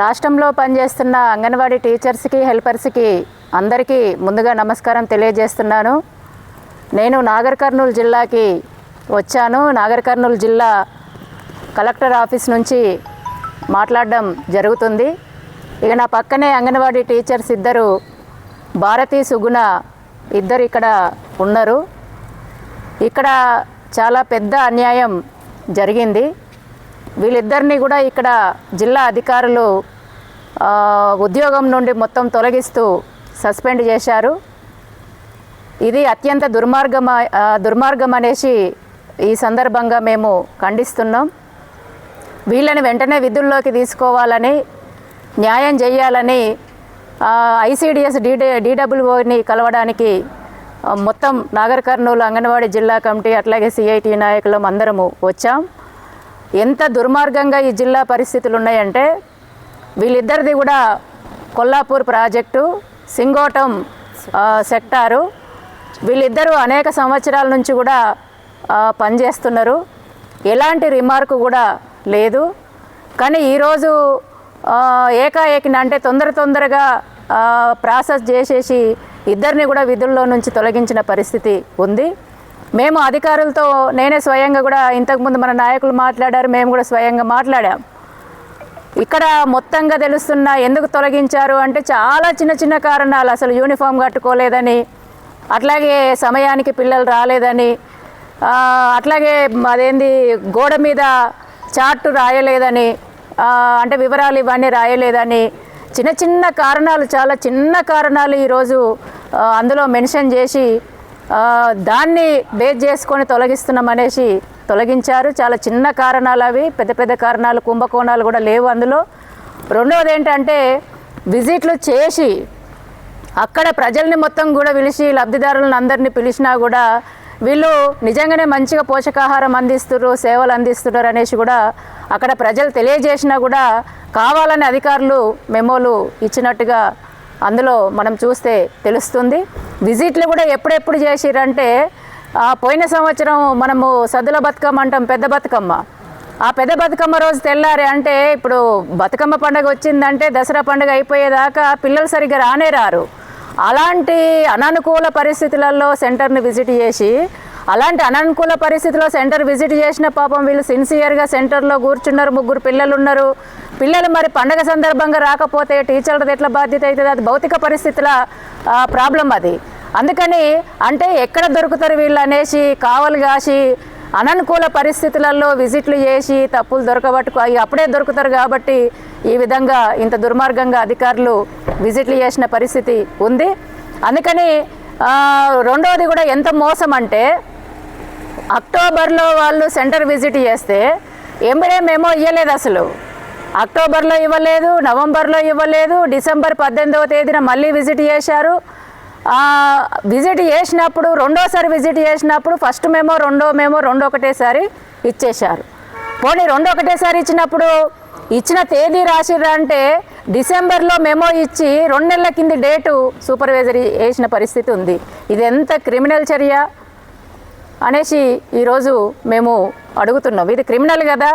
రాష్ట్రంలో పనిచేస్తున్న అంగన్వాడీ టీచర్స్కి హెల్పర్స్కి అందరికీ ముందుగా నమస్కారం తెలియజేస్తున్నాను. నేను నాగర్ కర్నూలు జిల్లాకి వచ్చాను. నాగర్ కర్నూలు జిల్లా కలెక్టర్ ఆఫీస్ నుంచి మాట్లాడడం జరుగుతుంది. ఇక నా పక్కనే అంగన్వాడీ టీచర్స్ ఇద్దరు భారతీ సుగుణ ఇద్దరు ఇక్కడ ఉన్నారు. ఇక్కడ చాలా పెద్ద అన్యాయం జరిగింది. వీళ్ళిద్దరిని కూడా ఇక్కడ జిల్లా అధికారులు ఉద్యోగం నుండి మొత్తం తొలగిస్తూ సస్పెండ్ చేశారు. ఇది అత్యంత దుర్మార్గమ దుర్మార్గం అనేసి ఈ సందర్భంగా మేము ఖండిస్తున్నాం. వీళ్ళని వెంటనే విధుల్లోకి తీసుకోవాలని న్యాయం చేయాలని ఐసీడిఎస్ డీడే డీడబ్ల్యూఓని కలవడానికి మొత్తం నాగర్ కర్నూలు అంగన్వాడీ జిల్లా కమిటీ అట్లాగే సిఐటి నాయకులం అందరము వచ్చాం. ఎంత దుర్మార్గంగా ఈ జిల్లా పరిస్థితులు ఉన్నాయంటే వీళ్ళిద్దరిది కూడా కొల్లాపూర్ ప్రాజెక్టు సింగోటం సెక్టారు. వీళ్ళిద్దరూ అనేక సంవత్సరాల నుంచి కూడా పనిచేస్తున్నారు. ఎలాంటి రిమార్క్ కూడా లేదు. కానీ ఈరోజు ఏకాఏకిన అంటే తొందర తొందరగా ప్రాసెస్ చేసేసి ఇద్దరిని కూడా విధుల్లో నుంచి తొలగించిన పరిస్థితి ఉంది. మేము అధికారులతో నేనే స్వయంగా కూడా ఇంతకుముందు మన నాయకులు మాట్లాడారు మేము కూడా స్వయంగా మాట్లాడాం. ఇక్కడ మొత్తంగా తెలుస్తున్న ఎందుకు తొలగించారు అంటే చాలా చిన్న చిన్న కారణాలు అసలు యూనిఫామ్ కట్టుకోలేదని అట్లాగే సమయానికి పిల్లలు రాలేదని అట్లాగే అదేంది గోడ మీద చార్టు రాయలేదని అంటే వివరాలు ఇవన్నీ రాయలేదని చిన్న చిన్న కారణాలు చాలా చిన్న కారణాలు ఈరోజు అందులో మెన్షన్ చేసి దాన్ని బేస్ చేసుకొని తొలగిస్తున్నాం అనేసి తొలగించారు. చాలా చిన్న కారణాలు అవి పెద్ద పెద్ద కారణాలు కుంభకోణాలు కూడా లేవు అందులో. రెండవది ఏంటంటే విజిట్లు చేసి అక్కడ ప్రజల్ని మొత్తం కూడా పిలిచి లబ్ధిదారులను అందరినీ పిలిచినా కూడా వీళ్ళు నిజంగానే మంచిగా పోషకాహారం అందిస్తున్నారు సేవలు అందిస్తున్నారు అనేసి కూడా అక్కడ ప్రజలు తెలియజేసినా కూడా కావాలని అధికారులు మెమోలు ఇచ్చినట్టుగా అందులో మనం చూస్తే తెలుస్తుంది. విజిట్లు కూడా ఎప్పుడెప్పుడు చేసిరంటే ఆ, పోయిన సంవత్సరం మనము సద్దుల బతుకమ్మ అంటాం పెద్ద బతుకమ్మ. ఆ పెద్ద బతుకమ్మ రోజు తెల్లారి అంటే ఇప్పుడు బతుకమ్మ పండుగ వచ్చిందంటే దసరా పండుగ అయిపోయేదాకా పిల్లలు సరిగ్గా రానే రారు. అలాంటి అననుకూల పరిస్థితులలో సెంటర్ని విజిట్ చేసి అలాంటి అననుకూల పరిస్థితిలో సెంటర్ విజిట్ చేసిన పాపం వీళ్ళు సిన్సియర్గా సెంటర్లో కూర్చున్నారు ముగ్గురు పిల్లలు ఉన్నారు పిల్లలు మరి పండగ సందర్భంగా రాకపోతే టీచర్లది ఎట్లా బాధ్యత అవుతుంది? అది భౌతిక పరిస్థితుల ప్రాబ్లం అది. అందుకని అంటే ఎక్కడ దొరుకుతారు వీళ్ళు అనేసి కావలు కాసి అననుకూల పరిస్థితులలో విజిట్లు చేసి తప్పులు దొరకబట్టుకు అవి అప్పుడే దొరుకుతారు కాబట్టి ఈ విధంగా ఇంత దుర్మార్గంగా అధికారులు విజిట్లు చేసిన పరిస్థితి ఉంది. అందుకని రెండవది కూడా ఎంత మోసం అంటే అక్టోబర్లో వాళ్ళు సెంటర్ విజిట్ చేస్తే ఎంబడే మేమో ఇవ్వలేదు అసలు. అక్టోబర్లో ఇవ్వలేదు నవంబర్లో ఇవ్వలేదు డిసెంబర్ పద్దెనిమిదవ తేదీన మళ్ళీ విజిట్ చేశారు. విజిట్ చేసినప్పుడు రెండోసారి విజిట్ చేసినప్పుడు ఫస్ట్ మేమో రెండో మేమో రెండో ఒకటేసారి ఇచ్చేశారు. పోనీ రెండో ఒకటేసారి ఇచ్చినప్పుడు ఇచ్చిన తేదీ రాసిర్రా అంటే డిసెంబర్లో మెమో ఇచ్చి రెండు నెలల కింది డేటు సూపర్వైజర్ వేసిన పరిస్థితి ఉంది. ఇది ఎంత క్రిమినల్ చర్య అనేసి ఈరోజు మేము అడుగుతున్నాం. ఇది క్రిమినల్ కదా?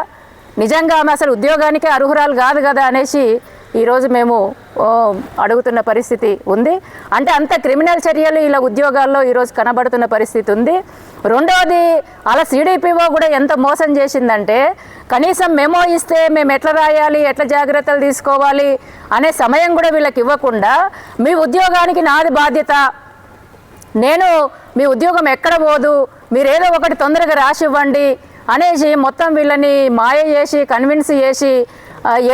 నిజంగా ఆమె అసలు ఉద్యోగానికే అర్హురాలు కాదు కదా అనేసి ఈరోజు మేము అడుగుతున్న పరిస్థితి ఉంది. అంటే అంత క్రిమినల్ చర్యలు ఇలా ఉద్యోగాల్లో ఈరోజు కనబడుతున్న పరిస్థితి ఉంది. రెండవది అలా సిడిపిఓ కూడా ఎంత మోసం చేసిందంటే కనీసం మెమో ఇస్తే మేము ఎట్లా రాయాలి ఎట్లా జాగ్రత్తలు తీసుకోవాలి అనే సమయం కూడా వీళ్ళకి ఇవ్వకుండా మీ ఉద్యోగానికి నాది బాధ్యత. నేను మీ ఉద్యోగం ఎక్కడ పోదు మీరు ఏదో ఒకటి తొందరగా రాసి ఇవ్వండి అనేసి మొత్తం వీళ్ళని మాయ చేసి కన్విన్స్ చేసి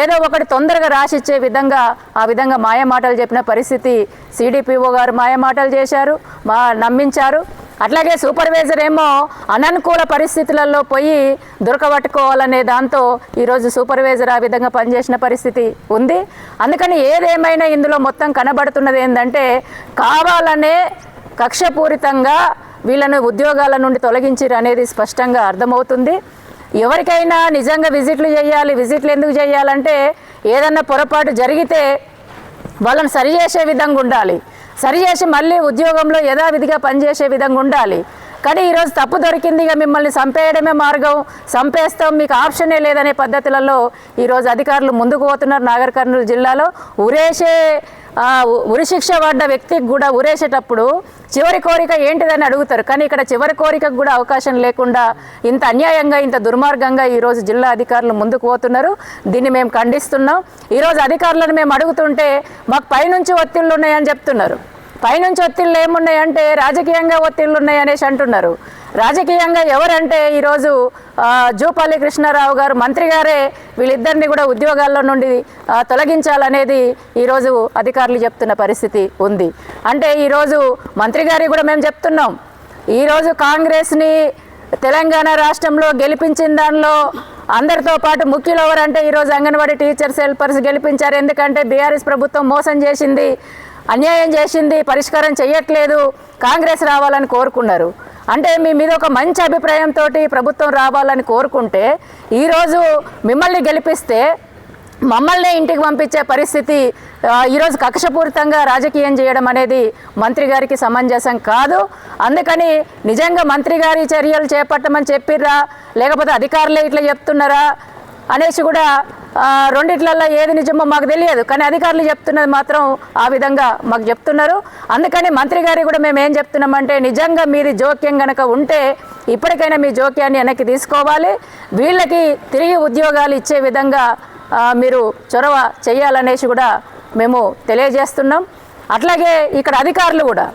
ఏదో ఒకటి తొందరగా రాసిచ్చే విధంగా ఆ విధంగా మాయ మాటలు చెప్పిన పరిస్థితి సిడిపిఓ గారు మాయ మాటలు చేశారు మా నమ్మించారు. అట్లాగే సూపర్వైజర్ ఏమో అననుకూల పరిస్థితులలో పోయి దొరకబట్టుకోవాలనే దాంతో ఈరోజు సూపర్వైజర్ ఆ విధంగా పనిచేసిన పరిస్థితి ఉంది. అందుకని ఏదేమైనా ఇందులో మొత్తం కనబడుతున్నది ఏంటంటే కావాలనే కక్షపూరితంగా వీళ్ళను ఉద్యోగాల నుండి తొలగించారు అనేది స్పష్టంగా అర్థమవుతుంది. ఎవరికైనా నిజంగా విజిట్లు చేయాలి విజిట్లు ఎందుకు చేయాలంటే ఏదన్నా పొరపాటు జరిగితే వాళ్ళని సరి చేసే విధంగా ఉండాలి. సరిచేసి మళ్ళీ ఉద్యోగంలో యథావిధిగా పనిచేసే విధంగా ఉండాలి. కానీ ఈరోజు తప్పు దొరికింది ఇక మిమ్మల్ని చంపేయడమే మార్గం చంపేస్తాం మీకు ఆప్షనే లేదనే పద్ధతులలో ఈరోజు అధికారులు ముందుకు పోతున్నారు నాగర్ కర్నూలు జిల్లాలో. ఉరేసే ఆ, ఉరిశిక్ష పడ్డ వ్యక్తికి కూడా ఉరేసేటప్పుడు చివరి కోరిక ఏంటిదని అడుగుతారు. కానీ ఇక్కడ చివరి కోరికకు కూడా అవకాశం లేకుండా ఇంత అన్యాయంగా ఇంత దుర్మార్గంగా ఈరోజు జిల్లా అధికారులు ముందుకు పోతున్నారు. దీన్ని మేము ఖండిస్తున్నాం. ఈరోజు అధికారులను మేము అడుగుతుంటే మాకు పైనుంచి ఒత్తిళ్ళు ఉన్నాయని చెప్తున్నారు. పైనుంచి ఒత్తిళ్ళు ఏమున్నాయంటే రాజకీయంగా ఒత్తిళ్ళు ఉన్నాయి అనేసి అంటున్నారు. రాజకీయంగా ఎవరంటే ఈరోజు జూపల్లి కృష్ణారావు గారు మంత్రి గారే వీళ్ళిద్దరిని కూడా ఉద్యోగాల్లో నుండి తొలగించాలనేది ఈరోజు అధికారులు చెప్తున్న పరిస్థితి ఉంది. అంటే ఈరోజు మంత్రి గారికి కూడా మేము చెప్తున్నాం. ఈరోజు కాంగ్రెస్ని తెలంగాణ రాష్ట్రంలో గెలిపించిన దానిలో అందరితో పాటు ముఖ్యులు ఎవరంటే ఈరోజు అంగన్వాడీ టీచర్స్ హెల్పర్స్ గెలిపించారు. ఎందుకంటే బీఆర్ఎస్ ప్రభుత్వం మోసం చేసింది అన్యాయం చేసింది పరిష్కారం చేయట్లేదు కాంగ్రెస్ రావాలని కోరుకున్నారు. అంటే మీ మీద ఒక మంచి అభిప్రాయంతో ప్రభుత్వం రావాలని కోరుకుంటే ఈరోజు మిమ్మల్ని గెలిపిస్తే మమ్మల్ని ఇంటికి పంపించే పరిస్థితి ఈరోజు కక్షపూరితంగా రాజకీయం చేయడం అనేది మంత్రి గారికి సమంజసం కాదు. అందుకని నిజంగా మంత్రి గారి చర్యలు చేపట్టమని చెప్పిర్రా? లేకపోతే అధికారులే ఇట్లా చెప్తున్నారా? అనేసి కూడా రెండిట్లల్లో ఏది నిజమో మాకు తెలియదు. కానీ అధికారులు చెప్తున్నది మాత్రం ఆ విధంగా మాకు చెప్తున్నారు. అందుకని మంత్రి గారికి కూడా మేము ఏం చెప్తున్నామంటే నిజంగా మీది జోక్యం గనక ఉంటే ఇప్పటికైనా మీ జోక్యాన్ని వెనక్కి తీసుకోవాలి. వీళ్ళకి తిరిగి ఉద్యోగాలు ఇచ్చే విధంగా మీరు చొరవ చేయాలనేసి కూడా మేము తెలియజేస్తున్నాం. అట్లాగే ఇక్కడ అధికారులు కూడా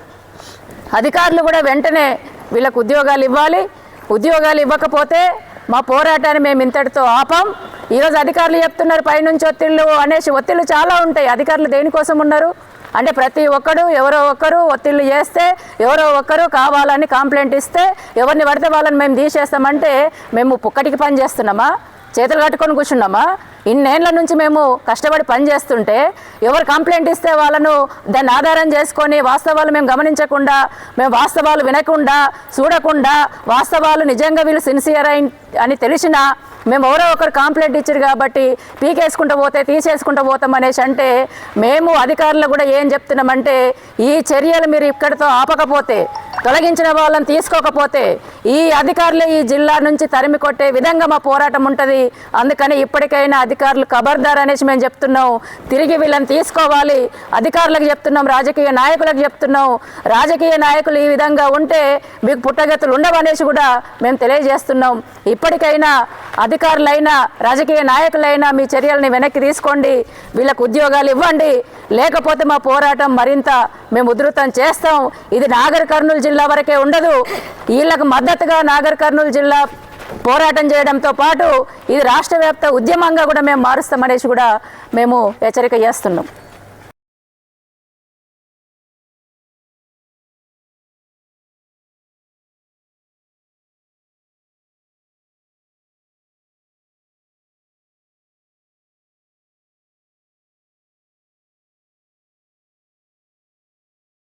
అధికారులు కూడా వెంటనే వీళ్ళకు ఉద్యోగాలు ఇవ్వాలి. ఉద్యోగాలు ఇవ్వకపోతే మా పోరాటాన్ని మేము ఇంతటితో ఆపాం. ఈరోజు అధికారులు చెప్తున్నారు పైనుంచి ఒత్తిళ్ళు అనేసి. ఒత్తిళ్ళు చాలా ఉంటాయి. అధికారులు దేనికోసం ఉన్నారు? అంటే ప్రతి ఒక్కడు ఎవరో ఒక్కరు ఒత్తిళ్ళు చేస్తే ఎవరో ఒక్కరు కావాలని కంప్లైంట్ ఇస్తే ఎవరిని పడితే వాళ్ళని మేము తీసేస్తామంటే మేము పుక్కటికి పని చేస్తున్నామా? చేతులు కట్టుకొని కూర్చున్నామా? ఇన్నేళ్ళ నుంచి మేము కష్టపడి పని చేస్తుంటే ఎవరు కంప్లైంట్ ఇస్తే వాళ్ళను దాన్ని ఆధారం చేసుకొని వాస్తవాలు మేము గమనించకుండా మేము వాస్తవాలు వినకుండా చూడకుండా వాస్తవాలు నిజంగా వీళ్ళు సిన్సియర్ అని తెలిసినా మేము ఎవరో ఒకరు కాంప్లైంట్ ఇచ్చారు కాబట్టి పీకేసుకుంటూ పోతే తీసేసుకుంటూ పోతాం అనేసి అంటే మేము అధికారులు కూడా ఏం చెప్తున్నామంటే ఈ చర్యలు మీరు ఇక్కడితో ఆపకపోతే తొలగించిన వాళ్ళని తీసుకోకపోతే ఈ అధికారులు ఈ జిల్లా నుంచి తరిమి కొట్టే విధంగా మా పోరాటం ఉంటుంది. అందుకని ఇప్పటికైనా అధికారులు ఖబర్దార్ అనేసి మేము చెప్తున్నాం. తిరిగి వీళ్ళని తీసుకోవాలి. అధికారులకు చెప్తున్నాం రాజకీయ నాయకులకు చెప్తున్నాం. రాజకీయ నాయకులు ఈ విధంగా ఉంటే మీకు పుట్టగతులు ఉండవనేసి కూడా మేము తెలియజేస్తున్నాం. ఇప్పటికైనా అధికారులైనా రాజకీయ నాయకులైనా మీ చర్యల్ని వెనక్కి తీసుకోండి. వీళ్ళకు ఉద్యోగాలు ఇవ్వండి. లేకపోతే మా పోరాటం మరింత మేము ఉధృతం చేస్తాం. ఇది నాగర్ కర్నూలు జిల్లా వరకే ఉండదు. వీళ్ళకు మద్దతుగా నాగర్ కర్నూలు జిల్లా పోరాటం చేయడంతో పాటు ఇది రాష్ట్ర వ్యాప్త ఉద్యమంగా కూడా మేము మారుస్తామనేసి కూడా మేము హెచ్చరిక చేస్తున్నాం.